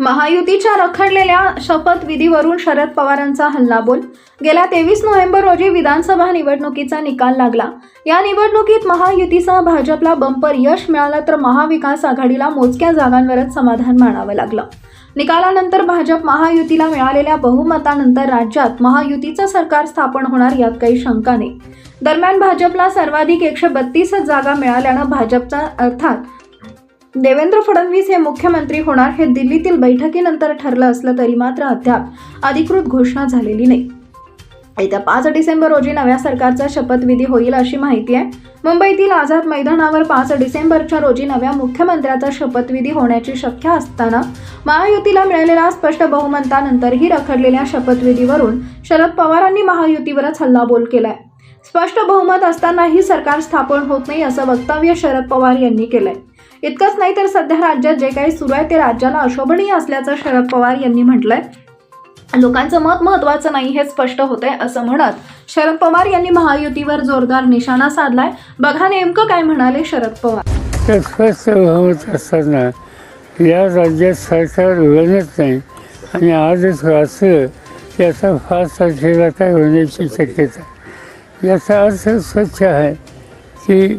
महायुतीच्या रखडलेल्या शपथविधीवरून शरद पवारांचा हल्लाबोल. गेल्या तेवीस नोव्हेंबर रोजी विधानसभा निवडणुकीचा निकाल लागला. या निवडणुकीत महायुतीसह भाजपला बंपर यश मिळालं तर महाविकास आघाडीला मोजक्या जागांवरच समाधान मानावं लागलं. निकालानंतर भाजप महायुतीला मिळालेल्या बहुमतानंतर राज्यात महायुतीचं सरकार स्थापन होणार यात काही शंका नाही. दरम्यान भाजपला सर्वाधिक एकशे बत्तीसच जागा मिळाल्यानं भाजपचा अर्थात देवेंद्र फडणवीस हे मुख्यमंत्री होणार हे दिल्लीतील बैठकीनंतर ठरलं असलं तरी मात्र अद्याप अधिकृत घोषणा झालेली नाही. येत्या पाच डिसेंबर रोजी नव्या सरकारचा शपथविधी होईल अशी माहिती आहे. मुंबईतील आझाद मैदानावर पाच डिसेंबरच्या रोजी नव्या मुख्यमंत्र्याचा शपथविधी होण्याची शक्य असताना महायुतीला मिळालेल्या स्पष्ट बहुमतानंतरही रखडलेल्या शपथविधीवरून शरद पवारांनी महायुतीवरच हल्लाबोल केलाय. स्पष्ट बहुमत असतानाही सरकार स्थापन होत नाही असं वक्तव्य शरद पवार यांनी केलंय. इतकंच नाही तर सध्या राज्यात जे काही सुरू आहे ते राज्याला अशोभनीय असल्याचं शरद पवार यांनी म्हटलंय. लोकांचं मत महत्वाचं नाही हे स्पष्ट होतंय असं म्हणत शरद पवार यांनी महायुतीवर जोरदार निशाणा साधलाय. बघा नेमकं काय म्हणाले शरद पवार. तर स्वस्थ असताना या राज्यात सरकार बनत नाही आणि आजच असलं याचा फार तारखेला काय होण्याची शक्यता याचा अर्थ स्वच्छ आहे की